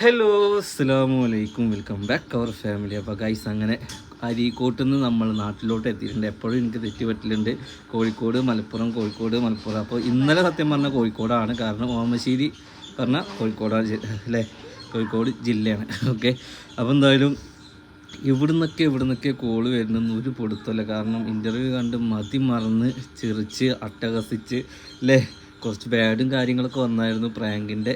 Hello അസ്സാമു അലൈക്കും welcome back our family അപ്പോൾ ഗൈസ് അങ്ങനെ അരീക്കോട്ട് നിന്ന് നമ്മൾ നാട്ടിലോട്ട് എത്തിയിട്ടുണ്ട്. എപ്പോഴും എനിക്ക് തെറ്റി പറ്റലുണ്ട് കോഴിക്കോട് മലപ്പുറം കോഴിക്കോട് മലപ്പുറം. അപ്പോൾ ഇന്നലെ സത്യം പറഞ്ഞാൽ കോഴിക്കോടാണ്. കാരണം ഓമശ്ശേരി പറഞ്ഞ കോഴിക്കോടാണ് അല്ലേ? കോഴിക്കോട് ജില്ലയാണ്. ഓക്കെ അപ്പോൾ എന്തായാലും ഇവിടുന്നൊക്കെ ഇവിടുന്നൊക്കെ കോൾ വരുന്നെന്ന് ഒരു പൊടുത്തല്ല കാരണം ഇന്റർവ്യൂ കണ്ട് മതി മറന്ന് ചിറിച്ച് അട്ടഹസിച്ച് അല്ലേ? കുറച്ച് ബാഡും കാര്യങ്ങളൊക്കെ വന്നായിരുന്നു പ്രാങ്കിന്റെ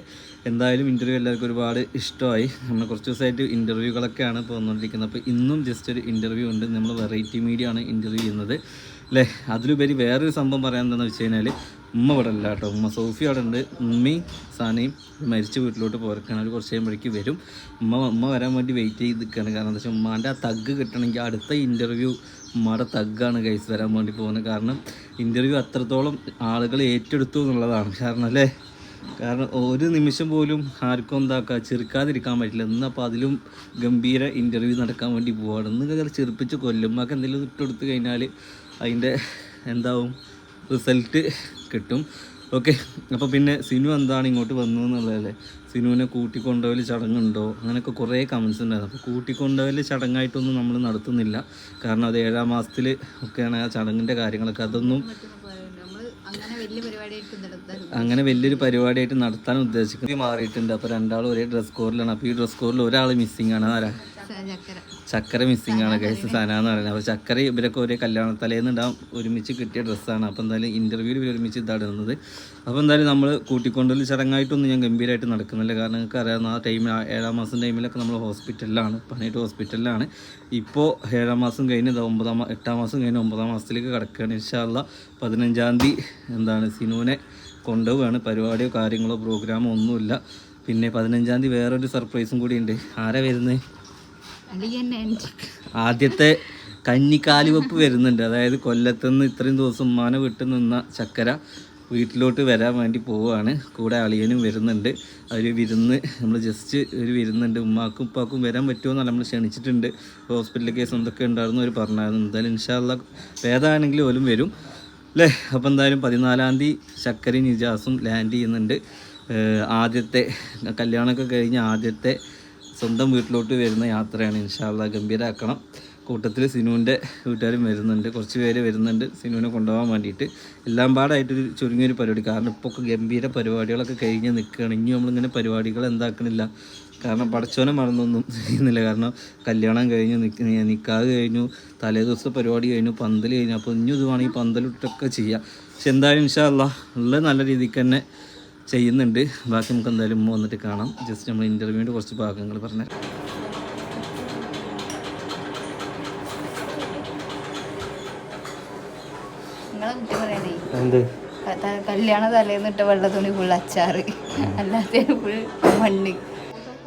എന്തായാലും ഇന്റർവ്യൂ എല്ലാവർക്കും ഒരുപാട് ഇഷ്ടമായി. നമ്മൾ കുറച്ച് ദിവസമായിട്ട് ഇന്റർവ്യൂകളൊക്കെയാണ് ഇപ്പോൾ വന്നുകൊണ്ടിരിക്കുന്നത് അപ്പോൾ ഇന്നും ജസ്റ്റ് ഒരു ഇന്റർവ്യൂ ഉണ്ട്. നമ്മൾ വെറൈറ്റി മീഡിയ ആണ് ഇന്റർവ്യൂ ചെയ്യുന്നത്. അല്ലേ അതിലുപരി വേറൊരു സംഭവം പറയാൻ എന്താണെന്ന് വെച്ച് കഴിഞ്ഞാൽ ഉമ്മ ഇവിടെ അല്ല കേട്ടോ. ഉമ്മ സോഫി അവിടെ ഉണ്ട്. ഉമ്മയും സാനയും മരിച്ച വീട്ടിലോട്ട് പോരക്കാണ്. അവർ കുറച്ച് കഴിയുമ്പോഴേക്ക് വരും. ഉമ്മ ഉമ്മ വരാൻ വേണ്ടി വെയിറ്റ് ചെയ്ത് നിൽക്കുകയാണ്. കാരണം എന്താ വെച്ചാൽ ഉമ്മാന്റെ ആ തഗ് കിട്ടണമെങ്കിൽ അടുത്ത ഇന്റർവ്യൂ ഉമ്മയുടെ തഗ്ഗാണ് കൈസ് വരാൻ വേണ്ടി പോകുന്നത്. കാരണം ഇന്റർവ്യൂ അത്രത്തോളം ആളുകൾ ഏറ്റെടുത്തു എന്നുള്ളതാണ് കാരണം അല്ലേ? കാരണം ഒരു നിമിഷം പോലും ആർക്കും എന്താക്കുക ചെറുക്കാതിരിക്കാൻ പറ്റില്ല. ഇന്നപ്പോൾ അതിലും ഗംഭീര ഇന്റർവ്യൂ നടക്കാൻ വേണ്ടി പോവാണ്. ഇന്ന് ചെറുപ്പിച്ച് കൊല്ലുമ്മക്ക് എന്തെങ്കിലും ഇട്ടെടുത്ത് കഴിഞ്ഞാൽ അതിന്റെ എന്താവും? റിസൾട്ട് കിട്ടും. ഓക്കെ അപ്പോൾ പിന്നെ സിനു എന്താണ് ഇങ്ങോട്ട് വന്നു എന്നുള്ളതല്ലേ സിനുവിനെ കൂട്ടിക്കൊണ്ടുപോകൽ ചടങ്ങുണ്ടോ? അങ്ങനെയൊക്കെ കുറേ കമൻസ് ഉണ്ടായിരുന്നു. അപ്പോൾ കൂട്ടിക്കൊണ്ടുപോകൽ ചടങ്ങായിട്ടൊന്നും നമ്മൾ നടത്തുന്നില്ല. കാരണം അത് ഏഴാം മാസത്തിൽ ഒക്കെയാണ് ആ ചടങ്ങിന്റെ കാര്യങ്ങളൊക്കെ. അതൊന്നും അങ്ങനെ വലിയൊരു പരിപാടിയായിട്ട് നടത്താൻ ഉദ്ദേശിക്കുന്നത് മാറിയിട്ടുണ്ട്. അപ്പോൾ രണ്ടാളും ഒരേ ഡ്രസ് കോഡിലാണ് അപ്പോൾ ഈ ഡ്രസ് കോഡിൽ ഒരാൾ മിസ്സിംഗ് ആണ്. ആരാ? ചക്കര മിസ്സിംഗ് ആണ്. കഴിച്ച സന എന്ന് പറയുന്നത് അപ്പോൾ ചക്കര ഇവരൊക്കെ ഒരേ കല്യാണ തലേന്നുണ്ടാവും. ഒരുമിച്ച് കിട്ടിയ ഡ്രസ്സാണ് അപ്പോൾ എന്തായാലും ഇന്റർവ്യൂവിൽ ഇവർ ഒരുമിച്ച് ഇതാണ് ഇടുന്നത്. അപ്പോൾ എന്തായാലും നമ്മൾ കൂട്ടിക്കൊണ്ടൊരു ചടങ്ങായിട്ടൊന്നും ഞാൻ ഗംഭീരമായിട്ട് നടക്കുന്നില്ല. കാരണം നിങ്ങൾക്ക് അറിയാവുന്ന ആ ടൈമിൽ ഏഴാം മാസം ടൈമിലൊക്കെ നമ്മൾ ഹോസ്പിറ്റലിലാണ് പണിയിട്ട് ഹോസ്പിറ്റലിലാണ് ഇപ്പോൾ ഏഴാം മാസം കഴിഞ്ഞ് ഒമ്പതാം മാ- എട്ടാം മാസം കഴിഞ്ഞ് ഒമ്പതാം മാസത്തിലേക്ക് കിടക്കുകയാണ്. ഇൻഷാല്ല പതിനഞ്ചാം തീയതി എന്താണ് സിനുവിനെ കൊണ്ടുപോവുകയാണ്. പരിപാടിയോ കാര്യങ്ങളോ പ്രോഗ്രാമോ ഒന്നുമില്ല. പിന്നെ പതിനഞ്ചാം തീയതി വേറൊരു സർപ്രൈസും കൂടി ഉണ്ട്. ആരാ വരുന്നത്? ആദ്യത്തെ കഞ്ഞിക്കാലി വെപ്പ് വരുന്നുണ്ട്. അതായത് കൊല്ലത്തുനിന്ന് ഇത്രയും ദിവസം മാന വിട്ടു നിന്ന ചക്കര വീട്ടിലോട്ട് വരാൻ വേണ്ടി പോവുകയാണ്. കൂടെ അളിയനും വരുന്നുണ്ട്. അവർ വിരുന്ന് നമ്മൾ ജസ്റ്റ് ഒരു വിരുന്നുണ്ട്. ഉമ്മാക്കും ഉപ്പാക്കും വരാൻ പറ്റുമോ നമ്മൾ ക്ഷണിച്ചിട്ടുണ്ട്. ഹോസ്പിറ്റൽ കേസ് എന്തൊക്കെ ഉണ്ടായിരുന്നു അവർ പറഞ്ഞായിരുന്നു. എന്തായാലും ഇൻഷാല്ല ഭേദമാണെങ്കിൽ ഓലും വരും. അല്ലേ അപ്പോൾ എന്തായാലും പതിനാലാം തീയതി ശക്കരി നിജാസും ലാൻഡ് ചെയ്യുന്നുണ്ട്. ആദ്യത്തെ കല്യാണമൊക്കെ കഴിഞ്ഞ് ആദ്യത്തെ സ്വന്തം വീട്ടിലോട്ട് വരുന്ന യാത്രയാണ്. ഇൻഷാല്ല ഗംഭീരാക്കണം. കൂട്ടത്തിൽ സിനുവിന്റെ വീട്ടുകാരും വരുന്നുണ്ട്. കുറച്ച് പേര് വരുന്നുണ്ട്. സിനുവിനെ കൊണ്ടുപോകാൻ വേണ്ടിയിട്ട്. എല്ലാം പാടായിട്ടൊരു ചുരുങ്ങിയൊരു പരിപാടി. കാരണം ഇപ്പോൾ ഒക്കെ ഗംഭീര പരിപാടികളൊക്കെ കഴിഞ്ഞ് നിൽക്കുകയാണ് ഇനി നമ്മളിങ്ങനെ പരിപാടികൾ എന്താക്കണില്ല. കാരണം പടച്ചോനെ മറന്നൊന്നും ചെയ്യുന്നില്ല. കാരണം കല്യാണം കഴിഞ്ഞ് നിൽക്കാതെ കഴിഞ്ഞു. തലേ ദിവസത്തെ പരിപാടി കഴിഞ്ഞു. പന്തൽ കഴിഞ്ഞു. അപ്പോൾ ഇനി ഇത് വേണമെങ്കിൽ പന്തലിട്ടൊക്കെ ചെയ്യാം. പക്ഷെ എന്തായാലും ഇൻഷാല്ല നല്ല രീതിക്ക് തന്നെ ചെയ്യുന്നുണ്ട്. ബാക്കി നമുക്ക് എന്തായാലും ഉമ്മ വന്നിട്ട് കാണാം. ജസ്റ്റ് നമ്മൾ ഇന്റർവ്യൂവിന്റെ കുറച്ച് ഭാഗങ്ങൾ പറഞ്ഞു. എന്ത്? കല്യാണ തലേന്ന് ഇട്ട വെള്ള തുണി ഫുൾ അച്ചാറ്. അല്ലാത്ത ഫുൾ മണ്ണ്.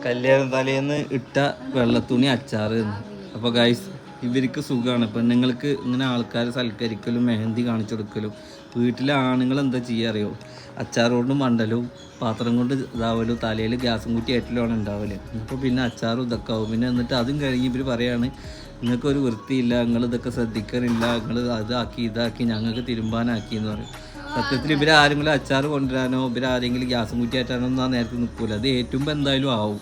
കല്യാണ തലേന്ന് ഇട്ട വെള്ളത്തുണി അച്ചാറ്. അപ്പോൾ ഗൈസ് ഇവർക്ക് സുഖമാണ് പെണ്ണുങ്ങൾക്ക് ഇങ്ങനെ ആൾക്കാരെ സൽക്കരിക്കലും മെഹന്തി കാണിച്ചു കൊടുക്കലും വീട്ടിലെ ആണുങ്ങൾ എന്താ ചെയ്യുക അറിയോ? അച്ചാർ കൊണ്ട് മണ്ടലും പാത്രം കൊണ്ട് ഇതാവലും തലയിൽ ഗ്യാസും കുറ്റി ഏറ്റിലുമാണ് ഉണ്ടാവൽ. അപ്പോൾ പിന്നെ അച്ചാറും ഇതൊക്കെ ആവും. പിന്നെ എന്നിട്ട് അതും കഴിഞ്ഞ് ഇവർ പറയാണ് നിങ്ങൾക്കൊരു വൃത്തിയില്ല നിങ്ങൾ ഇതൊക്കെ ശ്രദ്ധിക്കാനില്ല നിങ്ങൾ അതാക്കി ഇതാക്കി ഞങ്ങൾക്ക് തിരുമ്പാനാക്കി എന്ന് പറയും. സത്യത്തിൽ ഇവർ ആരെങ്കിലും അച്ചാർ കൊണ്ടുവരാനോ ഇവരാരെങ്കിലും ഗ്യാസും കുറ്റി ഏറ്റാനോ ഒന്നും ആ നേരത്തെ നിൽക്കൂല അത് ഏറ്റുമ്പോൾ എന്തായാലും ആവും.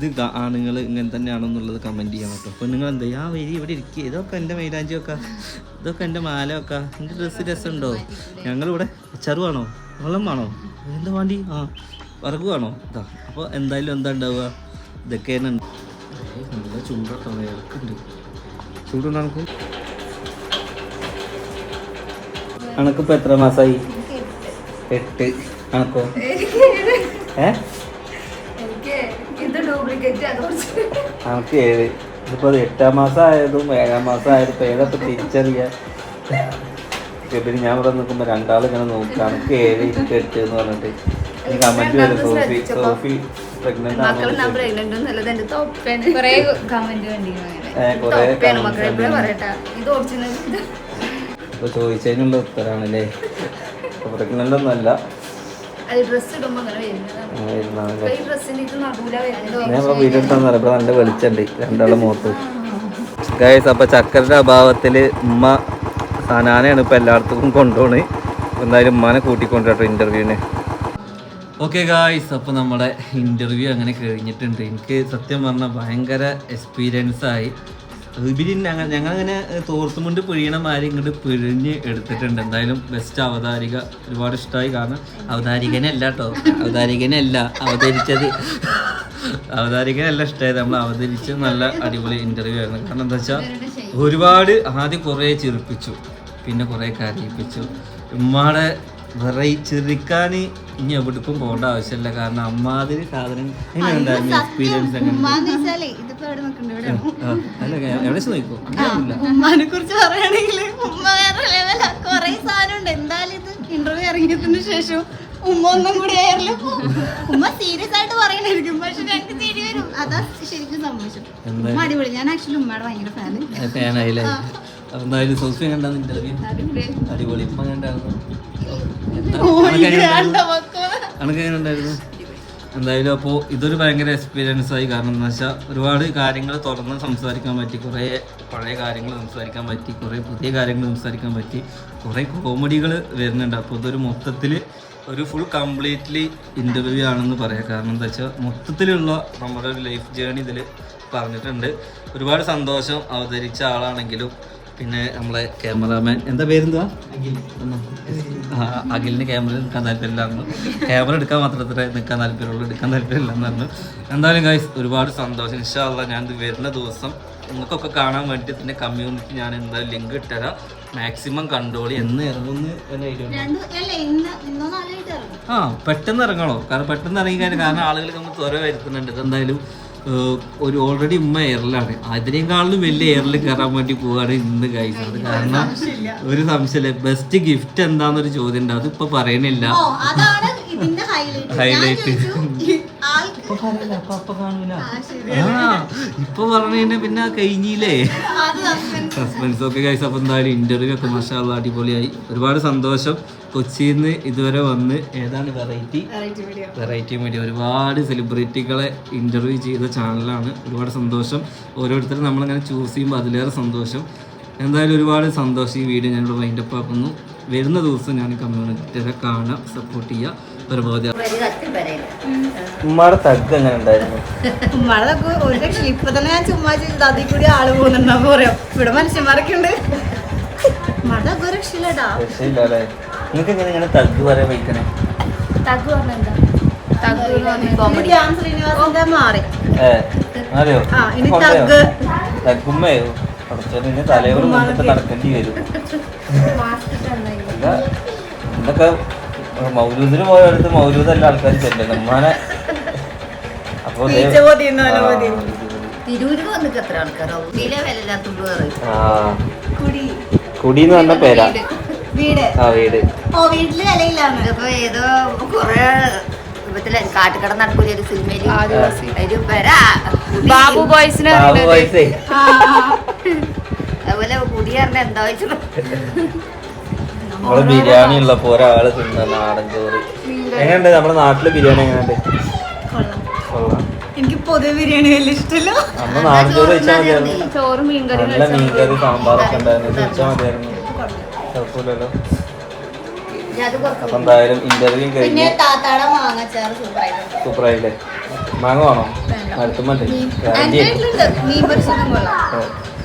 ഇത് ആണുങ്ങൾ ഇങ്ങനെ തന്നെയാണെന്നുള്ളത് കമന്റ് ചെയ്യാൻ കേട്ടോ. അപ്പോൾ നിങ്ങൾ എന്താ ആ വരി ഇവിടെ ഇരിക്കുക ഇതൊക്കെ എന്റെ മൈലാഞ്ചി വെക്കുക ഇതൊക്കെ എന്റെ മാല വെക്കുക എന്റെ ഡ്രസ്സ് രസമുണ്ടോ ഞങ്ങളിവിടെ അച്ചാറ് വേണോ വെള്ളം വേണോ? എന്താ വേണ്ടി? ആ വറക്ക് വേണോ? ഇതാ. അപ്പോൾ എന്തായാലും എന്താ ഉണ്ടാവുക? ഇതൊക്കെ തന്നെ ഉണ്ട്. നല്ല ചൂടട്ടോ. ഇളക്കുണ്ട് ചൂടുണ്ടോ നമുക്ക് അണക്കിപ്പോൾ എത്ര മാസമായി എട്ട്. അണക്കോ ഏ? നമുക്ക് ഏഴ്. ഇതിപ്പോൾ എട്ടാം മാസം ആയതും ഏഴാം മാസം ആയതും ഇപ്പോൾ ഏതൊക്കെ തിരിച്ചറിയാൻ പിന്നെ ഞാൻ ഇവിടെ നിൽക്കുമ്പോൾ രണ്ടാൾ ഇങ്ങനെ നോക്കുക. എനിക്ക് ഏഴ് എട്ട് എന്ന് പറഞ്ഞിട്ട്. ചോദിച്ചതിനുള്ള ഉത്തരാണല്ലേ വരും. സോഫി സോഫി പ്രഗ്നന്റ് ആണോ മക്കൾ ഞാൻ പ്രഗ്നന്റ് ഒന്നല്ല നല്ല വെളിച്ചുണ്ട് രണ്ടാളെ മുഖത്ത്. ഗൈസ് അപ്പോൾ ചക്കരയുടെ അഭാവത്തിൽ ഉമ്മ സനാനയാണ് ഇപ്പൊ എല്ലായിടത്തും കൊണ്ടുപോണ്. എന്തായാലും ഉമ്മാനെ കൂട്ടിക്കൊണ്ടിട്ടോ ഇന്റർവ്യൂവിന് ഓക്കെ ഗായ്സ് അപ്പോൾ നമ്മുടെ ഇന്റർവ്യൂ അങ്ങനെ കഴിഞ്ഞിട്ടുണ്ട്. എനിക്ക് സത്യം പറഞ്ഞാൽ ഭയങ്കര എക്സ്പീരിയൻസ് ആയി. ഇവർ ഞങ്ങൾ ഞങ്ങളിങ്ങനെ തോർത്തുമുണ്ട് പിഴിയണ മാതിരി ഇങ്ങോട്ട് പിഴിഞ്ഞ് എടുത്തിട്ടുണ്ട്. എന്തായാലും ബെസ്റ്റ് അവതാരിക ഒരുപാട് ഇഷ്ടമായി കാരണം അവതാരികനല്ല കേട്ടോ അവതാരികനല്ല അവതരിച്ചത്. അവതാരികനല്ല ഇഷ്ടമായത് നമ്മൾ അവതരിച്ച് നല്ല അടിപൊളി ഇന്റർവ്യൂ ആയിരുന്നു. കാരണം എന്താ വെച്ചാൽ ഒരുപാട് ആദ്യം കുറേ ചിരിപ്പിച്ചു. പിന്നെ കുറേ കരയിപ്പിച്ചു. ഉമ്മാടെ വെറൈ ചെറുക്കാൻ ഇനി എവിടേക്കും പോകേണ്ട ആവശ്യമില്ല. കാരണം അമ്മാതിരി സാധനം എങ്ങനെയുണ്ടായിരുന്നു എക്സ്പീരിയൻസ് അല്ല എവിടെ നോക്കൂ ഉമ്മാനെ കുറിച്ച് പറയുകയാണെങ്കിൽ ഉമ്മ വേറെ ലെവല കൊറേ സാധനം ഉണ്ട് എന്തായാലും ഇത് ഇന്റർവ്യൂ ഇറങ്ങിയതിന് ശേഷം ഉമ്മ ഒന്നും കൂടി ആയാലും ഉമ്മ സീരിയസ് ആയിട്ട് പറയണായിരിക്കും. പക്ഷെ ഞങ്ങൾക്ക് തിരി വരും. അതാ ശരിക്കും സംഭവിച്ചത്. എന്താ ഉമ്മ അടിപൊളി. ഞാൻ ആക്ച്വലി ഉമ്മയുടെ ഭയങ്കര ഫാന് എന്തായാലും സോഫിയ കണ്ടാന്ന് ഇന്റർവ്യൂ അടിപൊളി. ഇപ്പം കണ്ടായിരുന്നു ഉണ്ടായിരുന്നു. എന്തായാലും അപ്പോൾ ഇതൊരു ഭയങ്കര എക്സ്പീരിയൻസ് ആയി. കാരണം എന്താ വെച്ചാൽ ഒരുപാട് കാര്യങ്ങൾ തുറന്ന് സംസാരിക്കാൻ പറ്റി. കുറേ പഴയ കാര്യങ്ങൾ സംസാരിക്കാൻ പറ്റി. കുറേ പുതിയ കാര്യങ്ങൾ സംസാരിക്കാൻ പറ്റി. കുറേ കോമഡികൾ വരുന്നുണ്ട്. അപ്പോൾ ഇതൊരു മൊത്തത്തിൽ ഒരു ഫുൾ കംപ്ലീറ്റ്ലി ഇന്റർവ്യൂ ആണെന്ന് പറയാം. കാരണം എന്താ വെച്ചാൽ മൊത്തത്തിലുള്ള നമ്മുടെ ഒരു ലൈഫ് ജേണി ഇതിൽ പറഞ്ഞിട്ടുണ്ട്. ഒരുപാട് സന്തോഷം അവതരിച്ച ആളാണെങ്കിലും പിന്നെ നമ്മളെ ക്യാമറാമാൻ എന്താ പേരെന്താ അഖിലിന് ക്യാമറ നിൽക്കാൻ താല്പര്യമില്ലായിരുന്നു ക്യാമറ എടുക്കാൻ മാത്രമേ നിൽക്കാൻ താല്പര്യമുള്ളൂ എടുക്കാൻ താല്പര്യമില്ലെന്ന് പറഞ്ഞു. എന്തായാലും ഗൈസ് ഒരുപാട് സന്തോഷം. ഇൻഷാല്ല ഞാൻ ഇത് വരുന്ന ദിവസം നിങ്ങൾക്കൊക്കെ കാണാൻ വേണ്ടി ഇതിന്റെ കമ്മ്യൂണിറ്റി ഞാൻ എന്തായാലും ലിങ്ക് ഇട്ടുതരാം. മാക്സിമം കണ്ടോളി. എന്ന് ഇറങ്ങുമെന്ന് ആ പെട്ടെന്ന് ഇറങ്ങണോ? കാരണം പെട്ടെന്ന് ഇറങ്ങി കഴിഞ്ഞാൽ കാരണം ആളുകൾ നമ്മൾ ത്വര വരുത്തുന്നുണ്ട്. ഇതെന്തായാലും ഏഹ്, ഒരു ഓൾറെഡി ഉമ്മ എയറിലാണ് അതിനേക്കാളും വലിയ എയറിൽ കയറാൻ വേണ്ടി പോവാണ് ഇന്ന് കഴിച്ചത് കാരണം ഒരു സംശയമില്ല. ബെസ്റ്റ് ഗിഫ്റ്റ് എന്താന്നൊരു ചോദ്യം ഉണ്ട് അതിപ്പോ പറയണില്ല. ഹൈലൈറ്റ് ഇപ്പൊ പറയില്ല അപ്പൊ അപ്പൊ കാണൂല ആ, ഇപ്പൊ പറഞ്ഞു പിന്നെ കഴിഞ്ഞില്ലേ. സസ്പെൻസ് ഒക്കെ കഴിച്ച അപ്പൊ എന്തായാലും ഇന്റർവ്യൂ ഒക്കെ മഷാള്ള അടിപൊളിയായി. ഒരുപാട് സന്തോഷം. കൊച്ചിയിൽ നിന്ന് ഇതുവരെ വന്ന് ഏതാണ് വെറൈറ്റി വെറൈറ്റി മീഡിയ ഒരുപാട് സെലിബ്രിറ്റികളെ ഇന്റർവ്യൂ ചെയ്ത ചാനലാണ് ഒരുപാട് സന്തോഷം. ഓരോരുത്തരും നമ്മളിങ്ങനെ ചൂസ് ചെയ്യുമ്പോൾ അതിലേറെ സന്തോഷം. എന്തായാലും ഒരുപാട് സന്തോഷം ഈ വീഡിയോ ഞാനിവിടെ വൈൻഡപ്പ് ആക്കുന്നു. വരുന്ന ദിവസം ഞാൻ കമ്മ്യൂണിറ്റിയെ കാണാം. സപ്പോർട്ട് ചെയ്യുക പരമാവധി. ഉമ്മയുടെ തഗ് എങ്ങനെ ഉണ്ടായിരുന്നു? ഉമ്മാടൊക്കെ ഒരു ലക്ഷം ഇപ്പൊ തന്നെ ഞാൻ ചുമ്മാ ചെയ്ത് അതിൽ കൂടി ആൾ പോകുന്നുണ്ടാവും പറയാം ഇവിടെ മനുഷ്യന്മാരൊക്കെ ഉണ്ട്. ഉമ്മാടൊക്കെ ഒരു രക്ഷയില്ലടാ രക്ഷയില്ല അല്ലേ നിങ്ങൾക്ക് എങ്ങനെ ഇങ്ങനെ തഗ് പറയാൻ വയ്ക്കണേ? തഗ് പറഞ്ഞെന്താ തഗ് ശ്രീനിവാസന്റെ മാറി. അറിയോ ഇനി? തഗ്. തഗ്ഗുമ്മയോ തലയോട് നടക്കേണ്ടി വരും. ഇതൊക്കെ മൗലൂദിന് പോയടുത്ത് മൗലൂദല്ല ആൾക്കാർ ചെല്ലുന്നത് ഉമ്മാനെ അപ്പൊ. തിരൂര് വന്നിട്ട് എത്ര ആൾക്കാരോ? ആ. കുടി. എന്ന് പറഞ്ഞ പേരാ. വീട്. ആ വീട്. ഓ വീട്ടിൽ വിലയില്ലാന്ന്. അപ്പൊ ഏതോ കൊറേ കാട്ടുകട നടക്കൂല ഒരു സിനിമയിൽ. ബാബു ബോയ്സിന് അതുപോലെ കുടിയാറിന്റെ എന്താ വെച്ചു നമ്മൾ ബിരിയാണി ഉള്ളപ്പോ ഒരാൾ തിന്ന നാടൻ ചോറ്. എങ്ങനെയുണ്ട്? നമ്മുടെ നാട്ടിൽ ബിരിയാണി എങ്ങനെയുണ്ട്? എനിക്ക് പൊതുവെ ബിരിയാണി വലിയ ഇഷ്ടമല്ല നമ്മുടെ നാടൻ ചോറ് വെച്ചാൽ മതിയായിരുന്നു. ചോറ് മീൻകറി നല്ല മീൻകറി സാമ്പാറൊക്കെ ഉണ്ടായിരുന്നു. ഇത് വെച്ചാൽ മതിയായിരുന്നു. കുഴപ്പമില്ലല്ലോ. അപ്പൊ എന്തായാലും ഇന്റർവ്യൂ കഴിഞ്ഞ് സൂപ്പറായില്ലേ? മാങ്ങ വേണോ? അടുത്തുമ്പോ